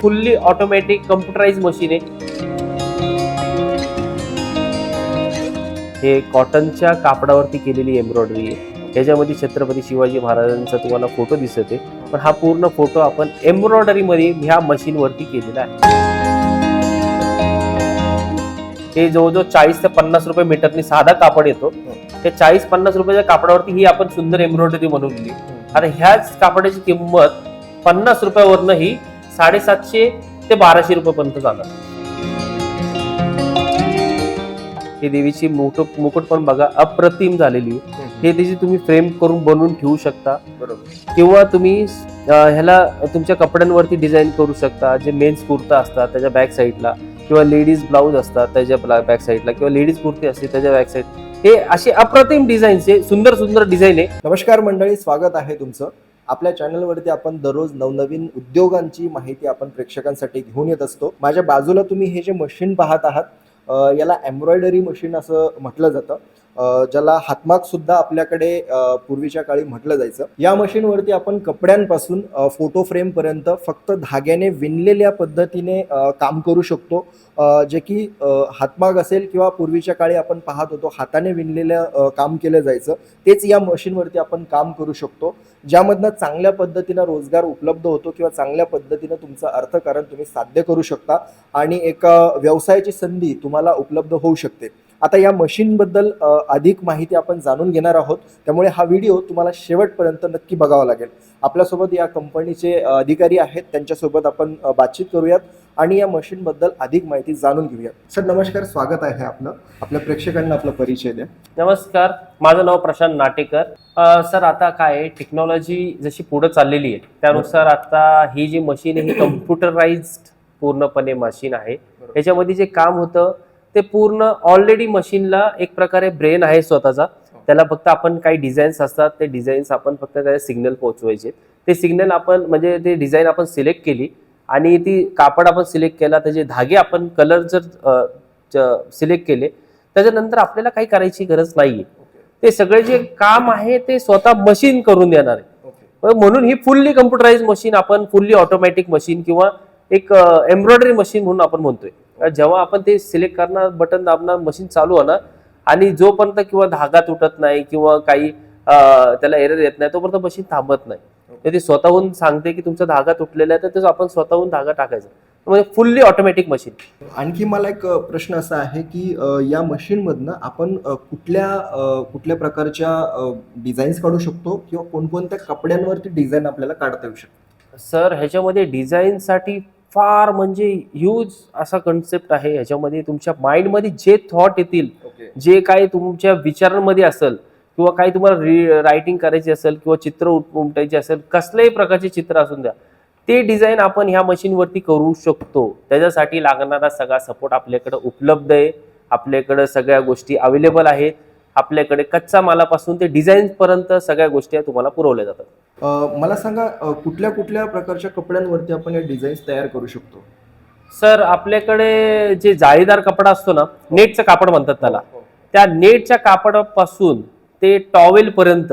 Fully automatic computerise machine आहे. हे कॉटनच्या कापडावरती केलेली एम्ब्रॉयडरी आहे. याच्यामध्ये छत्रपती शिवाजी महाराजांचा तुम्हाला फोटो दिसत आहे. पण हा पूर्ण फोटो आपण एम्ब्रॉयडरीमध्ये ह्या मशीनवरती केलेला आहे. हे जवळजवळ चाळीस ते पन्नास रुपये मीटरनी साधा कापड येतो. त्या चाळीस पन्नास रुपयाच्या कापडावरती ही आपण सुंदर एम्ब्रॉयडरी बनवलेली आता ह्याच कापडाची किंमत पन्नास रुपयावरनं ही साडेसातशे ते बाराशे रुपयापर्यंत जाणार ही देवीची मुकुट मुकुट पण बघा अप्रतिम झालेली. हे त्याची तुम्ही फ्रेम करून बनवून ठेवू शकता. बरोबर. किंवा तुम्ही ह्याला तुमच्या कपड्यांवरती डिझाईन करू शकता. जे मेन्स कुर्ता असतात त्याच्या बॅक साईडला किंवा लेडीज ब्लाऊज असतात त्याच्या बॅक साईडला किंवा लेडीज कुर्ती असते त्याच्या बॅक साईड हे असे अप्रतिम डिझाईनचे सुंदर सुंदर डिझाईन आहे. नमस्कार मंडळी स्वागत आहे तुमचं. आपल्या चॅनलवरती आपण दररोज नवनवीन उद्योगांची माहिती आपण प्रेक्षकांसाठी घेऊन येत असतो. माझ्या बाजूला तुम्ही हे जे मशीन पाहत आहात याला एम्ब्रॉयडरी मशीन असं म्हटलं जातं. ज्याला हातमाग सुद्धा आपल्याकडे पूर्वीच्या काळी म्हटलं जायचं. या मशीनवरती आपण कपड्यांपासून फोटो फ्रेम पर्यंत फक्त धाग्याने विणलेल्या पद्धतीने काम करू शकतो. जे की हातमाग असेल किंवा पूर्वीच्या काळी आपण पाहत होतो हाताने विणलेलं काम केलं जायचं. तेच या मशीनवरती आपण काम करू शकतो ज्यामधनं चांगल्या पद्धतीनं रोजगार उपलब्ध होतो किंवा चांगल्या पद्धतीनं तुमचं अर्थकारण तुम्ही साध्य करू शकता आणि एक व्यवसायाची संधी तुम्हाला उपलब्ध होऊ शकते. आता या मशीनबद्दल अधिक माहिती आपण जाणून घेणार आहोत. त्यामुळे हा व्हिडिओ तुम्हाला शेवटपर्यंत नक्की बघावा लागेल. आपल्यासोबत या कंपनीचे अधिकारी आहेत. त्यांच्यासोबत आपण बातचीत करूयात आणि या मशीनबद्दल अधिक माहिती जाणून घेऊयात. सर नमस्कार. स्वागत आहे आपलं. आपल्या प्रेक्षकांना आपला परिचय द्या. नमस्कार. माझं नाव प्रशांत नाटेकर. सर आता काय टेक्नॉलॉजी जशी पुढे चाललेली आहे त्यानुसार आता ही जी मशीन आहे ही कम्प्युटराइज पूर्णपणे मशीन आहे. याच्यामध्ये जे काम होतं ते पूर्ण ऑलरेडी मशीनला एक प्रकारे ब्रेन आहे स्वतःचा. त्याला फक्त आपण काही डिझाईन्स असतात ते डिझाईन्स आपण फक्त त्याला सिग्नल पोहोचवायचे. ते सिग्नल आपण म्हणजे ते डिझाईन आपण सिलेक्ट केली आणि ती कापड आपण सिलेक्ट केला त्याचे धागे आपण कलर जर सिलेक्ट केले त्याच्यानंतर आपल्याला काही करायची गरज नाहीये. ते सगळे जे काम आहे ते स्वतः मशीन करून देणार आहे. म्हणून ही फुल्ली कम्प्युटराइज मशीन आपण फुल्ली ऑटोमॅटिक मशीन किंवा एक एम्ब्रॉयडरी मशीन म्हणून आपण म्हणतोय. जेव्हा आपण ते सिलेक्ट करणार बटन दाबणार मशीन चालू होणार आणि जोपर्यंत किंवा धागा तुटत नाही किंवा काही त्याला एरर येत नाही तोपर्यंत मशीन थांबत नाही. तर ती स्वतःहून सांगते की तुमचा धागा तुटलेला आहे तर आपण स्वतःहून धागा टाकायचा. म्हणजे फुल्ली ऑटोमॅटिक मशीन आणखी मला एक प्रश्न असा आहे की या मशीनमधनं आपण कुठल्या कुठल्या प्रकारच्या डिझाईन्स काढू शकतो किंवा कोणकोणत्या कपड्यांवरती डिझाईन आपल्याला काढता येऊ शकतो? सर ह्याच्यामध्ये डिझाईनसाठी फार म्हणजे ह्यूज असा कन्सेप्ट आहे. ह्याच्यामध्ये तुमच्या माइंडमध्ये जे थॉट येतील जे काही तुमच्या विचारांमध्ये असेल किंवा काही तुम्हाला रायटिंग करायची असेल किंवा चित्र उमटायचे असेल कसल्याही प्रकारचे चित्र असून द्या ते डिझाईन आपण ह्या मशीनवरती करू शकतो. त्याच्यासाठी लागणारा सगळा सपोर्ट आपल्याकडे उपलब्ध आहे. आपल्याकडे सगळ्या गोष्टी अवेलेबल आहेत. आपल्याकडे कच्चा मालापासून ते डिझाईन पर्यंत सगळ्या गोष्टी तुम्हाला पुरवल्या जातात. मला सांगा कुठल्या कुठल्या प्रकारच्या कपड्यांवरती आपण या डिझाईन्स तयार करू शकतो? सर आपल्याकडे जे जाळीदार कपडा असतो ना नेटचं कापड म्हणतात त्याला. त्या नेटच्या कापडापासून ते टॉवेल पर्यंत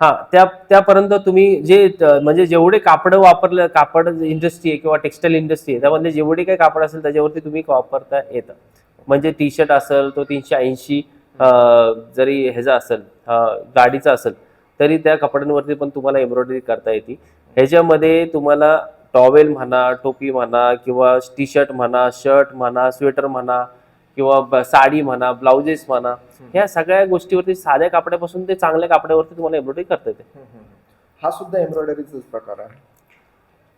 हा त्या त्यापर्यंत तुम्ही जे म्हणजे जेवढे कापड वापरले कापड इंडस्ट्री आहे किंवा टेक्स्टाईल इंडस्ट्री आहे त्यामधले जेवढे काही कापड असेल त्याच्यावरती तुम्ही वापरता येतं. म्हणजे टी शर्ट असेल तो तीनशे ऐंशी जरी ह्याचा असेल गाडीचा असेल तरी त्या कपड्यांवरती पण तुम्हाला एम्ब्रॉयडरी करता येते. ह्याच्यामध्ये तुम्हाला टॉवेल म्हणा टोपी म्हणा किंवा टी शर्ट म्हणा शर्ट म्हणा स्वेटर म्हणा किंवा साडी म्हणा ब्लाउजेस म्हणा ह्या सगळ्या गोष्टीवरती साध्या कापड्यापासून ते चांगल्या कापड्यावरती तुम्हाला एम्ब्रॉयडरी करता येते. हा सुद्धा एम्ब्रॉयडरीचाच प्रकार आहे.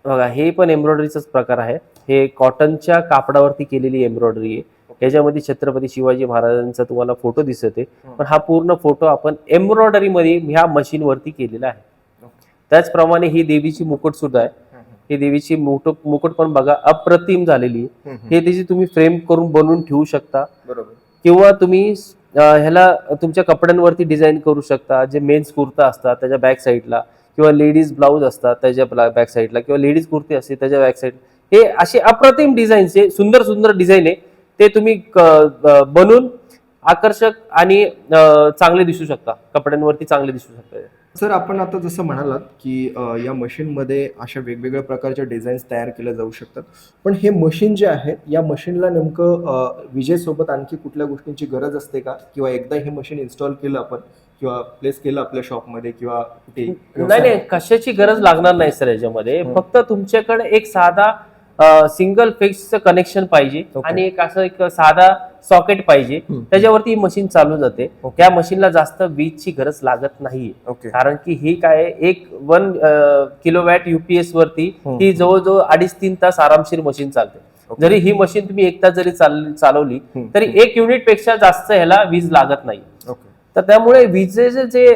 बघा हे पण एम्ब्रॉयडरीचाच प्रकार आहे. हे कॉटनच्या कापडावरती केलेली एम्ब्रॉयडरी आहे. ह्याच्यामध्ये छत्रपती शिवाजी महाराजांचा तुम्हाला फोटो दिसत आहे पण हा पूर्ण फोटो आपण एम्ब्रॉयडरी मध्ये ह्या मशीनवरती केलेला आहे. त्याचप्रमाणे ही देवीची मुकुट सुद्धा आहे. ही देवीची मुकुट मुकुट पण बघा अप्रतिम झालेली आहे. हे त्याची तुम्ही फ्रेम करून बनवून ठेवू शकता. किंवा तुम्ही ह्याला तुमच्या कपड्यांवरती डिझाईन करू शकता. जे मेन्स कुर्ता असतात त्याच्या बॅक साईडला किंवा लेडीज ब्लाऊज असतात त्याच्या बॅक साईडला किंवा लेडीज कुर्ती असते त्याच्या बॅक साईड हे असे अप्रतिम डिझाईनचे सुंदर सुंदर डिझाईन आहे. ते तुम्ही बनवून आकर्षक आणि चांगले दिसू शकता. कपड्यांवरती चांगले दिसू शकता. सर आपण आता जसं म्हणालात की या मशीनमध्ये अशा वेगवेगळ्या प्रकारच्या डिझाईन्स तयार केल्या जाऊ शकतात. पण हे मशीन जे आहे या मशीनला नेमकं विजेसोबत आणखी कुठल्या गोष्टींची गरज असते का? किंवा एकदा हे मशीन इन्स्टॉल केलं आपण किंवा प्लेस केलं आपल्या शॉपमध्ये किंवा कुठे? नाही नाही कशाची गरज लागणार नाही सर याच्यामध्ये. फक्त तुमच्याकडे एक साधा सिंगल फेजचं कनेक्शन पाहिजे. आणि एक असं एक साधा सॉकेट पाहिजे. त्याच्यावरती ही मशीन चालू जाते. त्या मशीनला जास्त वीजची गरज लागत नाहीये कारण की ही काय एक वन किलोवॅट युपीएस वरती हं. जवळजवळ अडीच तीन तास आरामशीर मशीन चालते. जरी ही मशीन तुम्ही एक तास जरी चाल- चालवली. तरी एक युनिटपेक्षा जास्त ह्याला वीज लागत नाही तर त्यामुळे विजेचे जे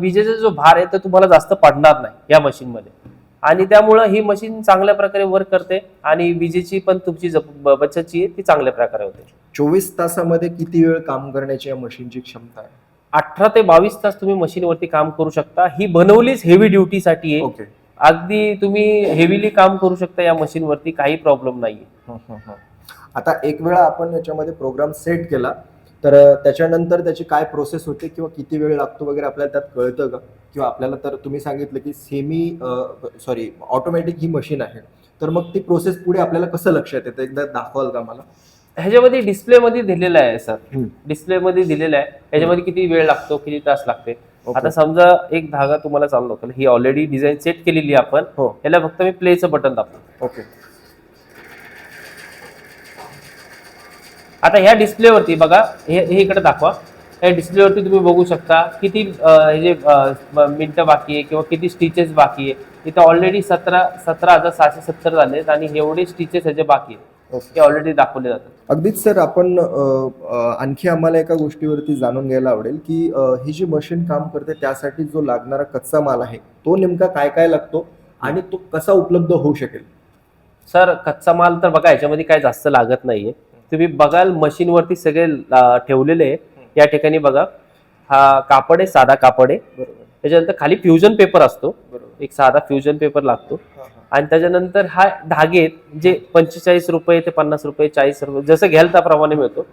विजेचा जो भार आहे तो तुम्हाला जास्त पडणार नाही या मशीन मध्ये आणि त्यामुळं ही मशीन चांगल्या प्रकारे वर्क करते आणि विजेची पण तुमची जप- ब- बचत जी आहे ती चांगल्या प्रकारे होते. चोवीस तासामध्ये किती वेळ काम करण्याची या मशीनची क्षमता आहे? अठरा ते बावीस तास तुम्ही मशीनवरती काम करू शकता. ही बनवलीच हेवी ड्युटीसाठी आहे. ओके. अगदी तुम्ही हेवीली काम करू शकता या मशीनवरती काही प्रॉब्लेम नाहीये. आता एक वेळा आपण याच्यामध्ये प्रोग्राम सेट केला तर त्याच्यानंतर त्याची काय प्रोसेस होते किंवा किती वेळ लागतो वगैरे आपल्याला त्यात कळतं का? किंवा आपल्याला तर तुम्ही सांगितलं की सेमी सॉरी ऑटोमॅटिक ही मशीन आहे. तर मग ती प्रोसेस पुढे आपल्याला कसं लक्षात येतं? एकदा दाखवाल का मला? ह्याच्यामध्ये डिस्प्ले मध्ये दिलेलं आहे सर हम्म. डिस्प्ले मध्ये दिलेलं आहे. ह्याच्यामध्ये किती वेळ लागतो किती तास लागते. आता समजा एक धागा तुम्हाला चालू होतं. ही ऑलरेडी डिझाईन सेट केलेली आहे आपण. हो. याला फक्त मी प्लेचं बटन दाबतो. ओके. आता ह्या डिस्प्लेवरती बघा हे इकडे दाखवा. या डिस्प्लेवरती तुम्ही बघू शकता किती हे जे मिनिटं बाकी आहे किंवा किती स्टिचेस बाकी आहे. इथं ऑलरेडी सतरा सतरा हजार सहाशे सत्तर झालेत आणि एवढे स्टिचेस ह्याचे बाकी आहेत. ते ऑलरेडी दाखवले जातात. अगदीच सर आपण आणखी आम्हाला एका गोष्टीवरती जाणून घ्यायला आवडेल की ही जी मशीन काम करते त्यासाठी जो लागणारा कच्चा माल आहे तो नेमका काय काय लागतो आणि तो कसा उपलब्ध होऊ शकेल? सर कच्चा माल तर बघा याच्यामध्ये काय जास्त लागत नाहीये. तुम्ही बघाल मशीनवरती सगळे ठेवलेले आहे. या ठिकाणी बघा हा कापड आहे साधा कापड आहे. त्याच्यानंतर खाली फ्युजन पेपर असतो. एक साधा फ्युजन पेपर लागतो. आणि त्याच्यानंतर हा धागे जे पंचेचाळीस रुपये ते पन्नास रुपये चाळीस रुपये जसं घ्याल त्याप्रमाणे मिळतो.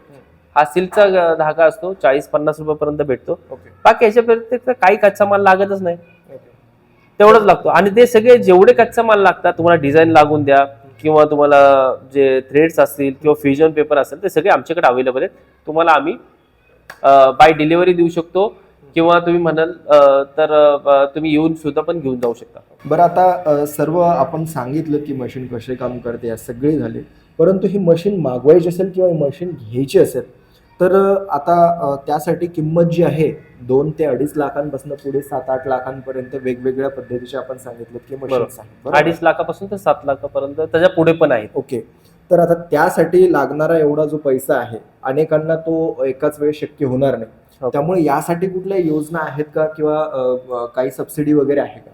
हा सिल्कचा धागा असतो चाळीस पन्नास रुपयापर्यंत भेटतो. बाकी याच्या व्यतिरिक्त काही कच्चा माल लागतच नाही. तेवढंच लागतो. आणि ते सगळे जेवढे कच्चा माल लागतात तुम्हाला डिझाईन लागून द्या किंवा तुम्हाला जे थ्रेड्स असतील किंवा फ्युजन पेपर असेल ते सगळे आमच्याकडे अवेलेबल आहेत. तुम्हाला आम्ही बाय डिलिव्हरी देऊ शकतो. किंवा तुम्ही म्हणाल तर तुम्ही येऊन सुद्धा पण घेऊन जाऊ शकता. बरं आता सर्व आपण सांगितलं की मशीन कसे काम करते या सगळे झाले. परंतु ही मशीन मागवायची असेल किंवा ही मशीन घ्यायची असेल तर आता त्यासाठी किंमत जी आहे दोन ते अडीच लाखांपासून पुढे सात आठ लाखांपर्यंत वेगवेगळ्या पद्धतीचे आपण सांगितलं की बरोबर? अडीच लाखापासून तर सात लाखापर्यंत त्याच्या पुढे पण आहेत. ओके. तर आता त्यासाठी लागणारा एवढा जो पैसा आहे अनेकांना तो एकाच वेळेस शक्य होणार नाही. हो. त्यामुळे यासाठी कुठल्या योजना आहेत का किंवा काही सबसिडी वगैरे आहे का?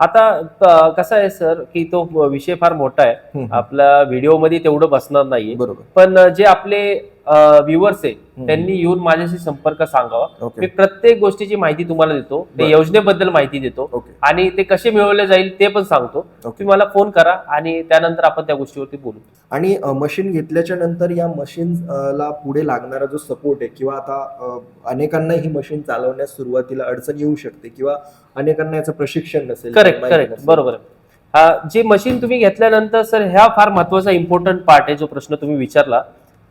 आता कसं आहे सर की तो विषय फार मोठा आहे. आपल्या व्हिडिओमध्ये तेवढं बसणार नाहीये. बरोबर. पण जे आपले व्ह्युअर्स आहे त्यांनी येऊन माझ्याशी संपर्क सांगावा. मी प्रत्येक गोष्टीची माहिती तुम्हाला देतो ते. योजनेबद्दल माहिती देतो आणि ते कसे मिळवले जाईल ते पण सांगतो. तुम्ही मला फोन करा आणि त्यानंतर आपण त्या गोष्टीवरती बोलू. आणि मशीन घेतल्याच्या नंतर या मशीन ला पुढे लागणारा जो सपोर्ट आहे किंवा आता अनेकांना ही मशीन चालवण्यास सुरुवातीला अडचण येऊ शकते किंवा अनेकांना याचं प्रशिक्षण नसेल करेक्ट करेक्ट. बरोबर. जी मशीन तुम्ही घेतल्यानंतर सर ह्या फार महत्त्वाचा इम्पॉर्टंट पार्ट आहे जो प्रश्न तुम्ही विचारला.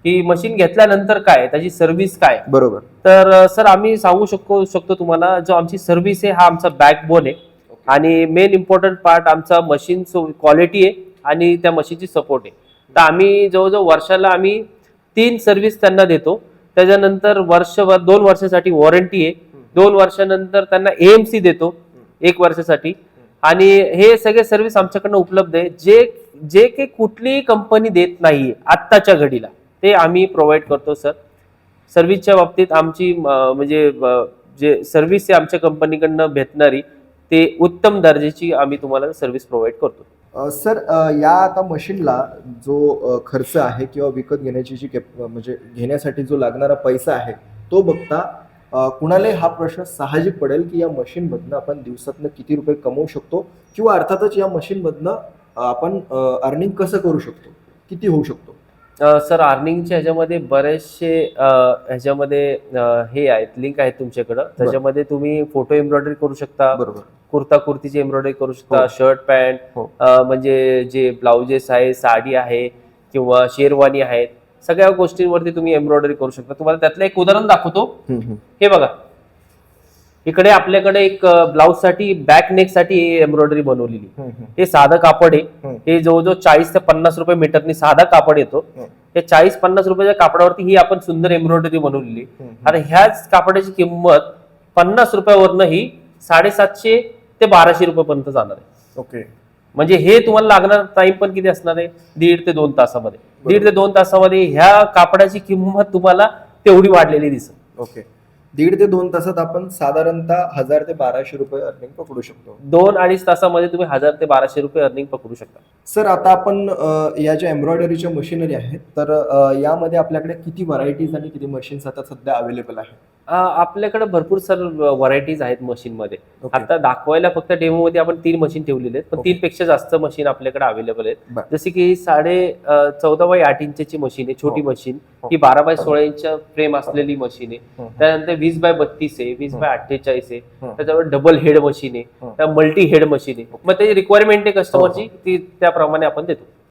की मशीन घेतल्यानंतर काय त्याची सर्व्हिस काय? बरोबर. तर सर आम्ही सांगू शकतो शकतो तुम्हाला जो आमची सर्व्हिस आहे हा आमचा बॅकबोन आहे. आणि मेन इम्पॉर्टंट पार्ट आमचा मशीन क्वालिटी आहे आणि त्या मशीनची सपोर्ट आहे. तर आम्ही जवळजवळ वर्षाला आम्ही तीन सर्व्हिस त्यांना देतो. त्याच्यानंतर वर्षभर दोन वर्षासाठी वॉरंटी आहे. दोन वर्षानंतर त्यांना एएमसी देतो एक वर्षासाठी. आणि हे सगळे सर्व्हिस आमच्याकडनं उपलब्ध आहे. जे जे काही कुठलीही कंपनी देत नाहीये आत्ताच्या घडीला. ते आम्ही प्रोव्हाइड करतो सर सर्व्हिसच्या बाबतीत आमची म्हणजे जे सर्व्हिस आहे आमच्या कंपनीकडनं भेटणारी ते उत्तम दर्जाची आम्ही तुम्हाला सर्व्हिस प्रोव्हाइड करतो. सर या आता मशीनला जो खर्च आहे किंवा विकत घेण्याची जी म्हणजे घेण्यासाठी जो लागणारा पैसा आहे तो बघता कुणालाही हा प्रश्न साहजिक पडेल की या मशीनमधनं आपण दिवसातनं किती रुपये कमवू शकतो किंवा अर्थातच या मशीनमधनं आपण अर्निंग कसं करू शकतो किती होऊ शकतो. सर अर्निंगच्या ह्याच्यामध्ये बरेचसे ह्याच्यामध्ये हे आहेत लिंक आहेत तुमच्याकडं. त्याच्यामध्ये तुम्ही फोटो एम्ब्रॉयडरी करू शकता. बरोबर. कुर्ता कुर्तीची एम्ब्रॉयडरी करू शकता हो. शर्ट पॅन्ट हो. म्हणजे जे ब्लाउजेस आहे साडी आहे किंवा शेरवानी आहेत सगळ्या गोष्टींवरती तुम्ही एम्ब्रॉयडरी करू शकता. तुम्हाला त्यातलं एक उदाहरण दाखवतो. हे बघा. इकडे आपल्याकडे एक ब्लाउजसाठी बॅक नेकसाठी एम्ब्रॉयडरी बनवलेली. हे साधं कापड आहे. हे जवळजवळ चाळीस ते पन्नास रुपये मीटरनी साधा कापड येतो. हे चाळीस पन्नास रुपयाच्या कापडावरती ही आपण सुंदर एम्ब्रॉयडरी बनवलेली. आता ह्याच कापडाची किंमत पन्नास रुपयावरनं ही साडेसातशे ते बाराशे रुपयापर्यंत जाणार आहे. ओके. म्हणजे हे तुम्हाला लागणार टाइम पण किती असणार आहे? दीड ते दोन तासामध्ये. दीड ते दोन तासामध्ये ह्या कापडाची किंमत तुम्हाला तेवढी वाढलेली दिसेल. ओके. दीड ते दोन तासात आपण साधारणतः हजार ते बाराशे रुपये अर्निंग पकडू शकतो. दोन अडीच तासामध्ये तुम्ही हजार ते बाराशे रुपये अर्निंग पकडू शकता. सर आता आपण या ज्या एम्ब्रॉयडरीच्या मशिनरी आहेत तर यामध्ये आपल्याकडे किती व्हरायटीज आणि किती मशीन्स आता सध्या अवेलेबल आहेत? आपल्याकडे भरपूर सर व्हरायटीज आहेत मशीन मध्ये ओके. आता दाखवायला फक्त डेमो मध्ये आपण तीन मशीन ठेवलेले आहेत पण. तीन पेक्षा जास्त मशीन आपल्याकडे अवेलेबल आहेत. जसे की साडे चौदा बाय आठ इंचची मशीन आहे छोटी हो. मशीन हो. ही बारा बाय सोळा इंच फ्रेम असलेली मशीन आहे हम्म. त्यानंतर वीस बाय बत्तीस आहे वीस बाय अठ्ठेचाळीस आहे. त्याच्यावर डबल हेड मशीन आहे मल्टी हेड मशीन आहे मग त्याची रिक्वायरमेंट आहे कस्टमरची ती त्याप्रमाणे आपण देतो